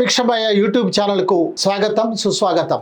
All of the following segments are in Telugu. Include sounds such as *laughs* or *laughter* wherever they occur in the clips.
భిక్షమయ్య యూట్యూబ్ ఛానల్కు స్వాగతం సుస్వాగతం.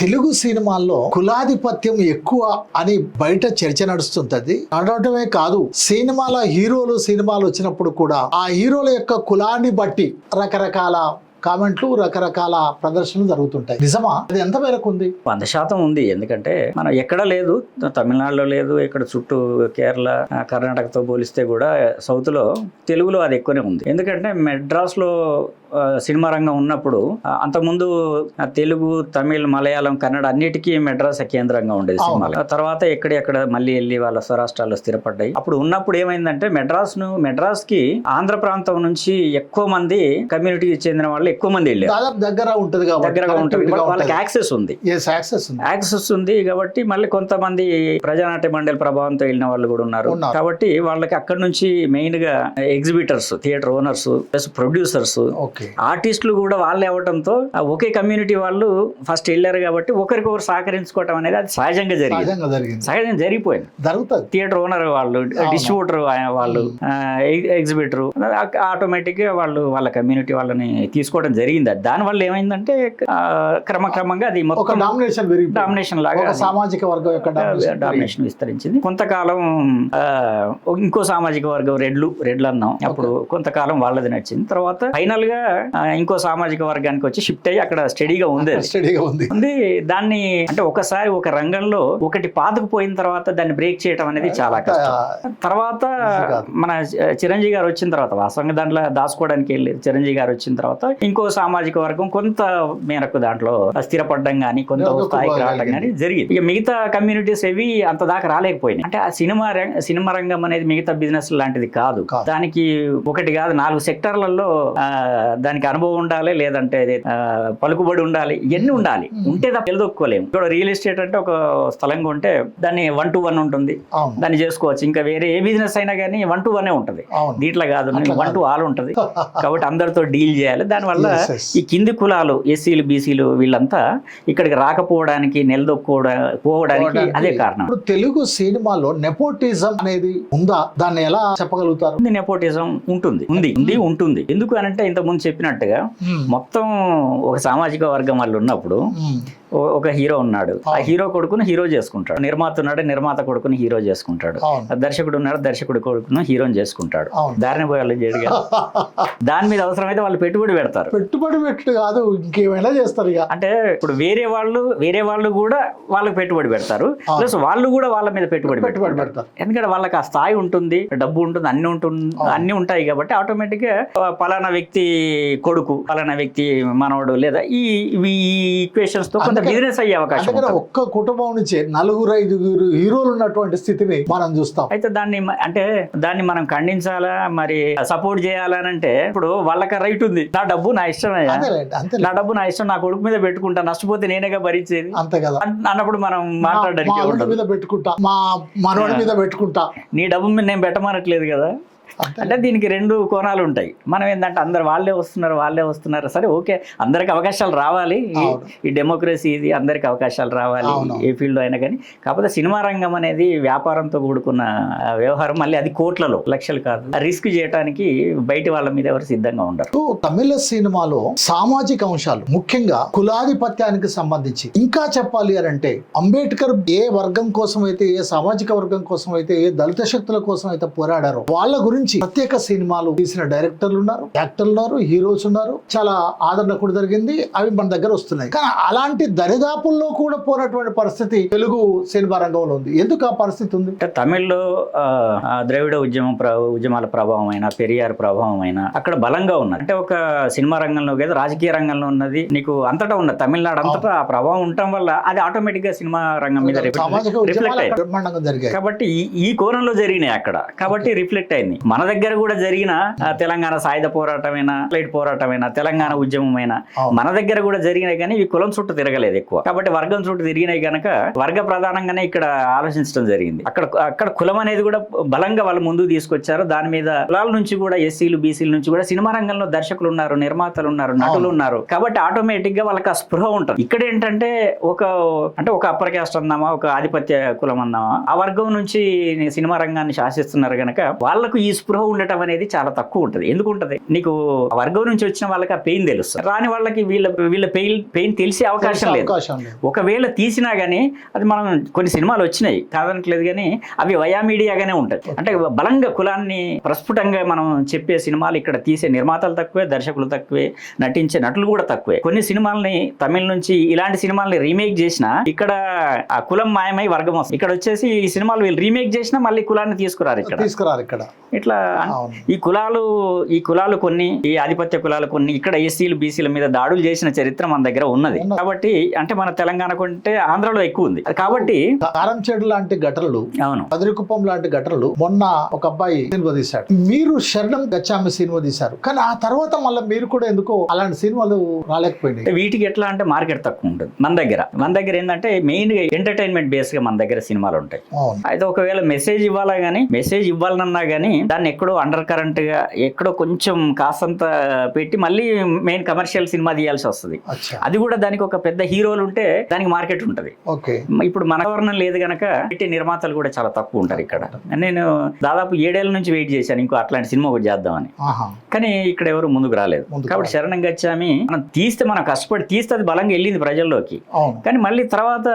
తెలుగు సినిమాల్లో కులాధిపత్యం ఎక్కువ అని బయట చర్చ నడుస్తుంటది. నడవటమే కాదు సినిమాల హీరోలు సినిమాలు వచ్చినప్పుడు కూడా ఆ హీరోల యొక్క కులాన్ని బట్టి రకరకాల కామెంట్లు రకరకాల ప్రదర్శనలు జరుగుతుంటాయి. నిజమా? అది ఎంత మేరకు ఉంది? వంద శాతం ఉంది. ఎందుకంటే మనం ఎక్కడ లేదు. తమిళనాడులో లేదు. ఇక్కడ చుట్టూ కేరళ కర్ణాటకతో పోలిస్తే కూడా సౌత్లో తెలుగులో అది ఎక్కువనే ఉంది. ఎందుకంటే మెడ్రాస్లో సినిమా రంగం ఉన్నప్పుడు అంతకుముందు తెలుగు తమిళ్ మలయాళం కన్నడ అన్నిటికీ మెడ్రాస్ కేంద్రంగా ఉండేది. సినిమాలు. ఆ తర్వాత ఎక్కడెక్కడ మళ్ళీ వెళ్ళి వాళ్ళ స్వరాష్ట్రాల్లో స్థిరపడ్డాయి. అప్పుడు ఉన్నప్పుడు ఏమైందంటే మెడ్రాస్ను మెడ్రాస్కి ఆంధ్ర ప్రాంతం నుంచి ఎక్కువ మంది కమ్యూనిటీకి చెందిన వాళ్ళు ఎక్కువ మంది వెళ్ళారు. దగ్గర ఉంటది దగ్గరగా ఉంటుంది. వాళ్ళకి. యాక్సెస్ ఉంది. యాక్సెస్ ఉంది. కాబట్టి మళ్ళీ కొంతమంది ప్రజానాట్య మండలి ప్రభావంతో వెళ్ళిన వాళ్ళు కూడా ఉన్నారు. కాబట్టి వాళ్ళకి అక్కడ నుంచి మెయిన్గా exhibitors theatre owners plus producers ఆర్టిస్టులు కూడా వాళ్ళే అవడంతో ఆ ఒకే కమ్యూనిటీ వాళ్ళు ఫస్ట్ వెళ్ళారు కాబట్టి ఒకరికొకరు సహకరించుకోవటం అనేది అది సహజంగా జరిగింది. సహజంగా జరిగిపోయింది. జరుగుతుంది. థియేటర్ ఓనర్ వాళ్ళు డిస్ట్రిబ్యూటర్ వాళ్ళు ఎగ్జిబిటర్ ఆటోమేటిక్గా వాళ్ళు వాళ్ళ కమ్యూనిటీ వాళ్ళని తీసుకోవడం జరిగింది. దాని వల్ల ఏమైందంటే క్రమక్రమంగా అది మొత్తం డామినేషన్ లాగా సామాజిక వర్గం యొక్క డామినేషన్ విస్తరించింది. కొంతకాలం ఇంకో సామాజిక వర్గం రెడ్లు రెడ్లు అన్నాం అప్పుడు కొంతకాలం వాళ్ళది నడిచింది. తర్వాత ఫైనల్గా ఇంకో సామాజిక వర్గానికి వచ్చి షిఫ్ట్ అయ్యి అక్కడ స్టడీగా ఉంది. స్టడీగా ఉంది ఉంది దాన్ని అంటే ఒకసారి ఒక రంగంలో ఒకటి పాతుకుపోయిన తర్వాత దాన్ని బ్రేక్ చేయడం అనేది చాలా కష్టం తర్వాత. మన చిరంజీవి గారు వచ్చిన తర్వాత వాస్తవంగా దాంట్లో దాచుకోవడానికి వెళ్ళి చిరంజీవి గారు వచ్చిన తర్వాత ఇంకో సామాజిక వర్గం కొంత మేరకు దాంట్లో స్థిరపడడం కానీ కొంత స్థాయికి రావడం కానీ జరిగింది ఇక మిగతా కమ్యూనిటీస్ ఏవి అంత దాకా రాలేకపోయినాయి అంటే ఆ సినిమా సినిమా రంగం అనేది మిగతా బిజినెస్ లాంటిది కాదు. దానికి ఒకటి కాదు నాలుగు సెక్టార్లలో ఆ, దానికి అనుభవం ఉండాలి లేదంటే పలుకుబడి ఉండాలి ఇవన్నీ ఉండాలి. ఉంటే తప్ప నిలదొక్కుకోలేము. ఇక్కడ రియల్ ఎస్టేట్ అంటే ఒక స్థలంగా ఉంటే దాన్ని వన్ టు వన్ ఉంటుంది. దాన్ని చేసుకోవచ్చు. ఇంకా వేరే ఏ బిజినెస్ అయినా కానీ వన్ టు వన్ ఉంటుంది. దీంట్లో కాదు వన్ టు ఆల్ ఉంటుంది. *laughs* కాబట్టి అందరితో డీల్ చేయాలి. దానివల్ల. ఈ కింది కులాలు ఎస్సీలు బీసీలు వీళ్ళంతా ఇక్కడికి రాకపోవడానికి నిలదొక్కుకోవడా పోవడానికి అదే కారణం. ఇప్పుడు తెలుగు సినిమాలో నెపోటిజం అనేది ఉందా? దాన్ని ఎలా చెప్పగలుగుతారు? నెపోటిజం ఉంటుంది. ఉంది ఉంది ఉంటుంది. ఎందుకు అనంటే ఇంత ముందు చెప్పినట్టుగా మొత్తం ఒక సామాజిక వర్గం వాళ్ళు ఉన్నప్పుడు ఒక హీరో ఉన్నాడు. ఆ హీరో కొడుకును హీరో చేసుకుంటాడు. నిర్మాత ఉన్నాడు నిర్మాత కొడుకుని హీరో చేసుకుంటాడు. దర్శకుడు ఉన్నాడు దర్శకుడు కొడుకును హీరోని చేసుకుంటాడు. దారిని పోయి వాళ్ళు చేయడుగా దాని మీద అవసరమైతే వాళ్ళు పెట్టుబడి పెడతారు. పెట్టుబడి పెట్టు కాదు ఇంకేమైనా చేస్తారు అంటే ఇప్పుడు వేరే వాళ్ళు వేరే వాళ్ళు కూడా వాళ్ళకి పెట్టుబడి పెడతారు. ప్లస్ వాళ్ళు కూడా వాళ్ళ మీద పెట్టుబడి పెట్టుబడి పెడతారు. ఎందుకంటే వాళ్ళకి ఆ స్థాయి ఉంటుంది డబ్బు ఉంటుంది అన్ని ఉంటుంది అన్ని ఉంటాయి కాబట్టి ఆటోమేటిక్గా పలానా వ్యక్తి కొడుకు పలానా వ్యక్తి మనవడు లేదా ఈ ఈక్వేషన్స్తో కొంత బిజినెస్ అయ్యే అవకాశం. ఒక్క కుటుంబం నుంచి నలుగురు ఐదుగురు హీరోలు ఉన్నటువంటి స్థితిని మనం చూస్తాం. అయితే దాన్ని అంటే దాన్ని మనం ఖండించాలా? మరి సపోర్ట్ చేయాలనంటే ఇప్పుడు వాళ్ళకి రైట్ ఉంది. నా డబ్బు నా అంతే నా డబ్బు నా ఇష్టం నా కొడుకు మీద పెట్టుకుంటా. నష్టపోతే నేనేగా భరించేది? అంతే కదా. అన్- అన్నప్పుడు మనం మాట్లాడడానికి మీద పెట్టుకుంటా మా మనవడి మీద పెట్టుకుంటా. నీ డబ్బు మీద నేను పెట్టమనట్లేదు కదా? అంటే దీనికి రెండు కోణాలు ఉంటాయి. మనం ఏంటంటే అందరు వాళ్ళే వస్తున్నారు వాళ్ళే వస్తున్నారు. సరే ఓకే. అందరికి అవకాశాలు రావాలి. ఈ- డెమోక్రసీ ఇది అందరికి అవకాశాలు రావాలి. ఏ ఫీల్డ్ అయినా కానీ. కాకపోతే సినిమా రంగం అనేది వ్యాపారంతో కూడుకున్న వ్యవహారం మళ్ళీ అది కోట్లలో లక్షలు కాదు. రిస్క్ చేయడానికి బయట వాళ్ళ మీద ఎవరు సిద్ధంగా ఉండరు. తమిళ సినిమాలో సామాజిక అంశాలు ముఖ్యంగా కులాధిపత్యానికి సంబంధించి. ఇంకా చెప్పాలి అని అంటే అంబేద్కర్ ఏ వర్గం కోసం అయితే ఏ సామాజిక వర్గం కోసం అయితే ఏ దళిత శక్తుల కోసం అయితే పోరాడారో వాళ్ళ గురించి ప్రత్యేక సినిమాలు తీసిన డైరెక్టర్లు ఉన్నారు యాక్టర్లు ఉన్నారు హీరోస్ ఉన్నారు. చాలా ఆదరణ కూడా జరిగింది అవి మన దగ్గర వస్తున్నాయి. కానీ అలాంటి దరిదాపుల్లో కూడా పోనటువంటి పరిస్థితి తెలుగు సినిమా రంగంలో ఉంది. ఎందుకు ఆ పరిస్థితి ఉంది? అంటే తమిళ్ళో ద్రవిడ ఉద్యమం ఉద్యమాల ప్రభావం అయినా పెరియార్ ప్రభావం అయినా అక్కడ బలంగా ఉన్నది. అంటే ఒక సినిమా రంగంలో కదా రాజకీయ రంగంలో ఉన్నది. నీకు అంతటా ఉన్నది. తమిళనాడు అంతటా ఆ ప్రభావం ఉండటం వల్ల అది ఆటోమేటిక్గా సినిమా రంగం మీద రిఫ్లెక్ట్ అయింది కాబట్టి ఈ ఈ కోణంలో జరిగినాయి అక్కడ. కాబట్టి రిఫ్లెక్ట్ అయింది. మన దగ్గర కూడా జరిగిన తెలంగాణ సాయుధ పోరాటమైనా ఫ్లైట్ పోరాటమైనా తెలంగాణ ఉద్యమమైనా. మన దగ్గర కూడా జరిగినాయి కానీ ఇవి కులం చుట్టూ తిరగలేదు ఎక్కువ. కాబట్టి వర్గం చుట్టూ తిరిగినాయి కనుక వర్గ ప్రధానంగానే ఇక్కడ ఆలోచించడం జరిగింది. అక్కడ అక్కడ కులం అనేది కూడా బలంగా వాళ్ళు ముందుకు తీసుకొచ్చారు. దాని మీద కులాల నుంచి కూడా ఎస్సీలు బీసీల నుంచి కూడా సినిమా రంగంలో దర్శకులు ఉన్నారు నిర్మాతలు ఉన్నారు నటులు ఉన్నారు. కాబట్టి ఆటోమేటిక్గా వాళ్ళకి ఆ స్పృహ ఉంటుంది. ఇక్కడ ఏంటంటే ఒక అంటే ఒక అప్పర్ క్యాస్ట్ అందామా ఒక ఆధిపత్య కులం అందామా? ఆ వర్గం నుంచి సినిమా రంగాన్ని శాసిస్తున్నారు కనుక వాళ్ళకు ఈ స్పృహ ఉండటం అనేది చాలా తక్కువ ఉంటుంది. ఎందుకు ఉంటది? నీకు వర్గం నుంచి వచ్చిన వాళ్ళకి ఆ పెయిన్ తెలుస్తుంది రాని వాళ్ళకి వీళ్ళ వీళ్ళ పెయిన్ పెయిన్ తెలిసే అవకాశం లేదు. ఒకవేళ తీసినా కానీ అది మనం కొన్ని సినిమాలు వచ్చినాయి. కాదనట్లేదు కానీ అవి వయా మీడియాగానే ఉంటాయి అంటే బలంగా కులాన్ని ప్రస్ఫుటంగా మనం చెప్పే సినిమాలు ఇక్కడ తీసే నిర్మాతలు తక్కువే దర్శకులు తక్కువే నటించే నటులు కూడా తక్కువే. కొన్ని సినిమాల్ని తమిళ నుంచి ఇలాంటి సినిమాల్ని రీమేక్ చేసినా ఇక్కడ ఆ కులం మాయమై వర్గం వస్తుంది. ఇక్కడ వచ్చేసి ఈ సినిమాలు వీళ్ళు రీమేక్ చేసినా మళ్ళీ కులాన్ని తీసుకురారు ఇక్కడ. తీసుకురారు ఇక్కడ. ఇట్లా. ఈ కులాలు ఈ కులాలు కొన్ని ఈ ఆధిపత్య కులాలు కొన్ని ఇక్కడ ఎస్సీలు బీసీల మీద దాడులు చేసిన చరిత్ర మన దగ్గర ఉన్నది. కాబట్టి అంటే మన తెలంగాణ కంటే ఆంధ్రలో ఎక్కువ ఉంది. కాబట్టి కారంచేడు లాంటి ఘటనలు అవును. పదిరికుప్పం లాంటి ఘటనలు మొన్న ఒక అబ్బాయి సినిమా తీశాడు. మీరు శరణం గచ్చామి సినిమా తీశారు. కానీ ఆ తర్వాత మళ్ళీ మీరు కూడా ఎందుకో అలాంటి సినిమాలు రాలేకపోయినాయి. వీటికి ఎట్లా అంటే మార్కెట్ తక్కువ ఉంటుంది మన దగ్గర. మన దగ్గర ఏంటంటే మెయిన్గా ఎంటర్టైన్మెంట్ బేస్గా మన దగ్గర సినిమాలు ఉంటాయి. అయితే ఒకవేళ మెసేజ్ ఇవ్వాలా గానీ మెసేజ్ ఇవ్వాలన్నా గానీ దాన్ని ఎక్కడో అండర్ కరెంట్గా ఎక్కడో కొంచెం కాసంత పెట్టి మళ్ళీ మెయిన్ కమర్షియల్ సినిమా తీయాల్సి వస్తుంది. అది కూడా దానికి ఒక పెద్ద హీరోలు ఉంటే దానికి మార్కెట్ ఉంటుంది. ఇప్పుడు మన గవర్నం లేదు గనక పెట్టే నిర్మాతలు కూడా చాలా తక్కువ ఉంటారు ఇక్కడ. నేను దాదాపు ఏడేళ్ళ నుంచి వెయిట్ చేశాను ఇంకో అట్లాంటి సినిమా ఒకటి చేద్దామని. కానీ ఇక్కడ ఎవరు ముందుకు రాలేదు. కాబట్టి శరణం గచ్చామి మనం తీస్తే మనం కష్టపడి తీస్తే అది బలంగా వెళ్ళింది ప్రజల్లోకి. కానీ మళ్ళీ తర్వాత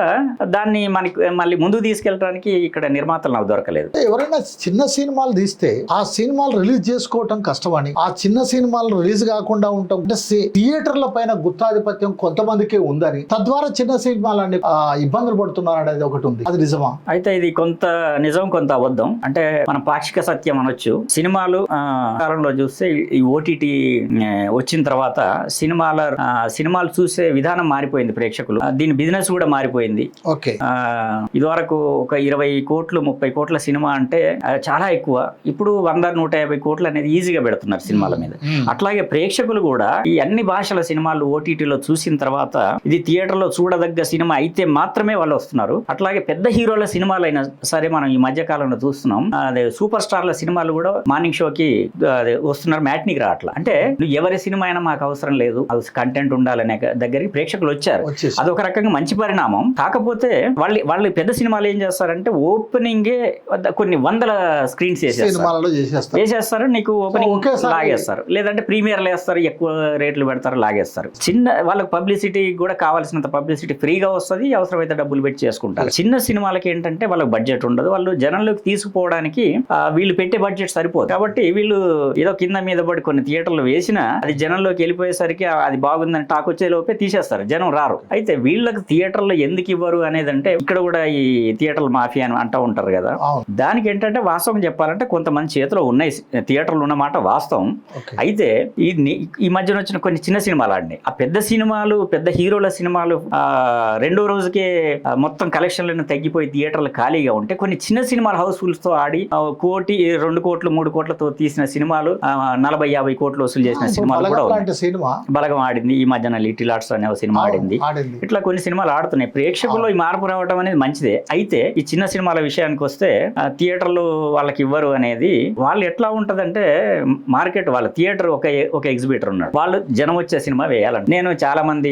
దాన్ని మనకి మళ్ళీ ముందుకు తీసుకెళ్ళడానికి ఇక్కడ నిర్మాతలు నాకు దొరకలేదు. ఎవరైనా చిన్న సినిమాలు తీస్తే ఆ సినిమాలు రిలీజ్ చేసుకోవటం కష్టమని ఆ చిన్న సినిమాలు రిలీజ్ కాకుండా ఉండటం అంటే థియేటర్ల పైన గుత్తాధిపత్యం కొంతమందికే ఉందని తద్వారా చిన్న సినిమాలన్నీ ఇబ్బందులు పడుతున్నారు అనేది ఒకటి ఉంది. అది నిజమా? అయితే ఇది కొంత నిజం కొంత అబద్ధం. అంటే మన పాక్షిక సత్యం అనొచ్చు. సినిమాలు కాలంలో చూస్తే ఈ ఓటీటీ వచ్చిన తర్వాత సినిమాల సినిమాలు చూసే విధానం మారిపోయింది ప్రేక్షకులు. దీని బిజినెస్ కూడా మారిపోయింది. ఓకే. ఇదివరకు ఒక ఇరవై కోట్లు ముప్పై కోట్ల సినిమా అంటే చాలా ఎక్కువ. ఇప్పుడు వంద నూట యాభై కోట్లు అనేది ఈజీగా పెడుతున్నారు సినిమాల మీద. అట్లాగే ప్రేక్షకులు కూడా ఈ అన్ని భాషల సినిమాలు ఓటీటీలో చూసిన తర్వాత ఇది థియేటర్లో చూడదగ్గ సినిమా అయితే మాత్రమే వాళ్ళు వస్తున్నారు. అట్లాగే పెద్ద హీరోల సినిమాలైనా సరే మనం ఈ మధ్య కాలంలో చూస్తున్నాం అదే సూపర్ స్టార్ల సినిమాలు కూడా మార్నింగ్ షోకి అదే వస్తున్నారు. మ్యాట్నికి రావట్లా అంటే నువ్వు ఎవరి సినిమా అయినా మాకు అవసరం లేదు. కంటెంట్ ఉండాలనే దగ్గరికి ప్రేక్షకులు వచ్చారు. వచ్చేసి అదొక రకంగా మంచి పరిణామం. కాకపోతే వాళ్ళు వాళ్ళు పెద్ద సినిమాలు ఏం చేస్తారంటే ఓపెనింగే కొన్ని వందల స్క్రీన్స్ వేసేస్తారు సినిమాలలో చేసేస్తారు. వేసేస్తారు నీకు ఓపెనింగ్ లాగేస్తారు. లేదంటే ప్రీమియర్లు వేస్తారు ఎక్కువ రేట్లు పెడతారు లాగేస్తారు. చిన్న వాళ్ళకి పబ్లిసిటీ కూడా కావాల్సినంత పబ్లిసిటీ ఫ్రీగా వస్తుంది అవసరమైతే డబ్బులు పెట్టి చేసుకుంటారు. చిన్న సినిమాలకి ఏంటంటే వాళ్ళకి బడ్జెట్ ఉండదు. వాళ్ళు జనంలోకి తీసుకుపోవడానికి వీళ్ళు పెట్టే బడ్జెట్ సరిపోదు. కాబట్టి వీళ్ళు ఏదో కింద మీద పడి కొన్ని థియేటర్లు వేసినా అది జనంలోకి వెళ్ళిపోయేసరికి అది బాగుందని టాక్ వచ్చే లోపే తీసేస్తారు. జనం రారు. అయితే వీళ్ళకి థియేటర్లో ఎందుకు ఇవ్వరు అనేది అంటే ఇక్కడ కూడా ఈ థియేటర్ల మాఫియా అని అంటూ ఉంటారు కదా. దానికి ఏంటంటే వాస్తవం చెప్పాలంటే కొంతమంది చేతిలో ఉన్నాయి థియేటర్లు ఉన్నమాట వాస్తవం. అయితే ఈ ఈ మధ్యన వచ్చిన కొన్ని చిన్న సినిమాలు ఆడినాయి. ఆ పెద్ద సినిమాలు పెద్ద హీరోల సినిమాలు ఆ, రెండో రోజుకే మొత్తం కలెక్షన్లను తగ్గిపోయి థియేటర్లు ఖాళీగా ఉంటే కొన్ని చిన్న సినిమాలు హౌస్ఫుల్స్తో ఆడి కోటి రెండు కోట్లు మూడు కోట్లతో తీసిన సినిమాలు నలభై యాభై కోట్లు వసూలు చేసిన సినిమాలు కూడా బలగం ఆడింది. ఈ మధ్యన లిటిల్ ఆర్ట్స్ అనే ఒక సినిమా ఆడింది. ఇట్లా కొన్ని సినిమాలు ఆడుతున్నాయి. ప్రేక్షకుల్లో ఈ మార్పు రావడం అనేది మంచిదే. అయితే ఈ చిన్న సినిమాల విషయానికి వస్తే థియేటర్లు వాళ్ళకి ఇవ్వరు అనేది వాళ్ళు ఎట్లా ఉంటదంటే మార్కెట్ వాళ్ళ థియేటర్ ఒక ఒక ఎగ్జిబిటర్ ఉన్నాడు. వాళ్ళు జనం వచ్చే సినిమా వేయాలంట. నేను చాలా మంది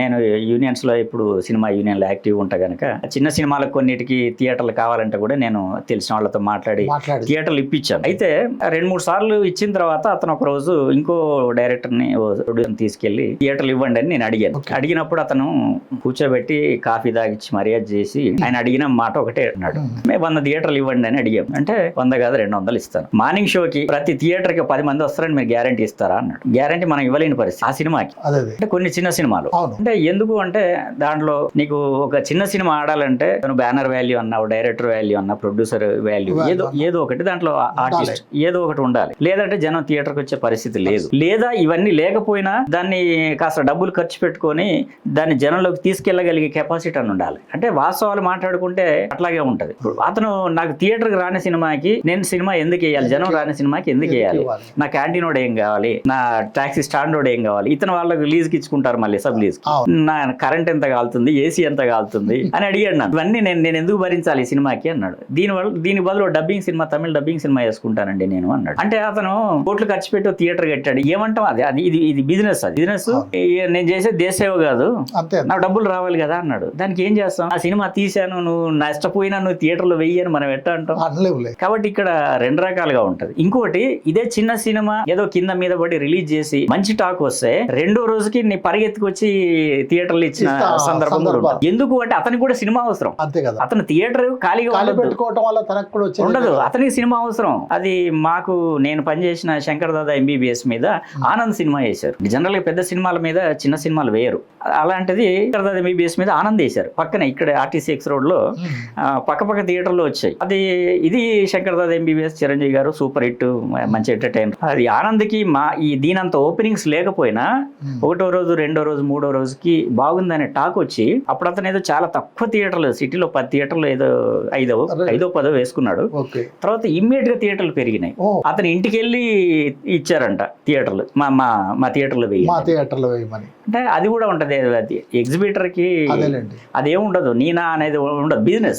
నేను యూనియన్స్లో ఇప్పుడు సినిమా యూనియన్లో యాక్టివ్ ఉంటా గనక చిన్న సినిమాలకు కొన్నిటికి థియేటర్లు కావాలంటే కూడా నేను తెలిసిన వాళ్ళతో మాట్లాడి థియేటర్లు ఇప్పించాను. అయితే రెండు మూడు సార్లు ఇచ్చిన తర్వాత అతను ఒక రోజు ఇంకో డైరెక్టర్ని తీసుకెళ్ళి థియేటర్లు ఇవ్వండి అని నేను అడిగాను. అడిగినప్పుడు అతను కూర్చోబెట్టి కాఫీ తాగిచ్చి మర్యాద చేసి ఆయన అడిగిన మాట ఒకటే అన్నాడు. మేము. వంద థియేటర్లు ఇవ్వండి అని అడిగాం. అంటే వంద కాదు రెండు వందలు ఇస్తాను. మార్నింగ్ షోకి ప్రతి థియేటర్కి పది మంది వస్తారని మీరు గ్యారంటీ ఇస్తారా అన్నాడు. గ్యారంటీ మనం ఇవ్వలేని పరిస్థితి. ఆ సినిమాకి. అంటే కొన్ని చిన్న సినిమాలు. అంటే ఎందుకు అంటే దాంట్లో నీకు ఒక చిన్న సినిమా ఆడాలంటే నువ్వు బ్యానర్ వాల్యూ అన్నావు డైరెక్టర్ వాల్యూ అన్నా ప్రొడ్యూసర్ వాల్యూ ఏదో ఏదో ఒకటి దాంట్లో ఆర్టిస్ట్ ఏదో ఒకటి ఉండాలి. లేదంటే జనం థియేటర్కి వచ్చే పరిస్థితి లేదు. లేదా ఇవన్నీ లేకపోయినా దాన్ని కాస్త డబ్బులు ఖర్చు పెట్టుకొని దాన్ని జనంలోకి తీసుకెళ్ళగలిగే కెపాసిటీ అని ఉండాలి. అంటే వాస్తవాలు మాట్లాడుకుంటే అట్లాగే ఉంటది. అతను నాకు థియేటర్కి రాని సినిమాకి నేను సినిమా ఎందుకు వేయాలి? జనం రాని సినిమాకి ఎందుకు వేయాలి? నా క్యాంటీన్ వాడు ఏం కావాలి? నా టాక్సీ స్టాండ్ వాడు ఏం కావాలి? ఇతను వాళ్ళకి లీజ్కి ఇచ్చుకుంటారు మళ్ళీ సబ్ లీజ్. నా కరెంట్ ఎంత కాలుతుంది? ఏసీ ఎంత కాలుతుంది? *laughs* అని అడిగాడు నన్ను. ఇవన్నీ నేను నేను ఎందుకు భరించాలి ఈ సినిమాకి? అన్నాడు. దీని వల్ల దీని బదులు డబ్బింగ్ సినిమా తమిళ డబ్బింగ్ సినిమా వేసుకుంటానండి నేను అన్నాడు. అంటే అతను కోట్లు ఖర్చు పెట్టి థియేటర్ కట్టాడు. ఏమంటాం? అది అది ఇది ఇది బిజినెస్ అది బిజినెస్. నేను చేసే దేశసేవ కాదు. నాకు డబ్బులు రావాలి కదా అన్నాడు. దానికి ఏం చేస్తాం? ఆ సినిమా తీశాను నువ్వు నష్టపోయినా నువ్వు థియేటర్లో వెయ్యి అని మనం ఎట్లా అంటాం? కాబట్టి ఇక్కడ రెండు రకాలుగా ఉంటది. ఇంకోటి ఇదే చిన్న సినిమా ఏదో కింద మీద పడి రిలీజ్ చేసి మంచి టాక్ వస్తే రెండో రోజుకి నీ పరిగెత్తుకొచ్చి థియేటర్లు ఇచ్చిన సందర్భం కూడా. ఎందుకు అంటే అతనికి కూడా సినిమా అవసరం. అంతే కదా. అతను థియేటర్ ఖాళీగా పెట్టుకోవటం వల్ల తనకు కూడా వచ్చేది ఉండదు. అతనికి సినిమా అవసరం. అది మాకు నేను పనిచేసిన శంకర్ దాదా ఎంబీబీఎస్ మీద ఆనంద్ సినిమా వేశారు. జనరల్గా పెద్ద సినిమాల మీద చిన్న సినిమాలు వేయరు. అలాంటిది శంకర్ దాదా ఎంబీబీఎస్ మీద ఆనంద్ వేశారు. పక్కనే ఇక్కడ ఆర్టీసీ ఎక్స్ రోడ్లో పక్క పక్క థియేటర్లో వచ్చాయి. అది ఇది శంకర్ దాదా ఎంబీబీఎస్ చిరంజీవి గారు సూపర్ హిట్ మంచి ఎంటర్టైనర్ అది ఆనంద్కి మా ఈ దీనంత ఓపెనింగ్స్ లేకపోయినా. ఒకటో రోజు రెండో రోజు మూడో రోజుకి బాగుందనే టాక్ వచ్చి అప్పుడు అతను ఏదో చాలా తక్కువ థియేటర్లు సిటీలో పది థియేటర్లు ఏదో ఐదో. ఐదో పదో వేసుకున్నాడు. తర్వాత ఇమ్మీడియట్గా థియేటర్లు పెరిగినాయి. అతను ఇంటికి వెళ్ళి ఇచ్చారంట థియేటర్లు. మా మా మా థియేటర్లో వెయ్యి మా థియేటర్లో వేయమని. అంటే అది కూడా ఉంటది అది ఎగ్జిబిటర్కి అదేలేండి. అదేం ఉండదు నీనా అనేది ఉండదు బిజినెస్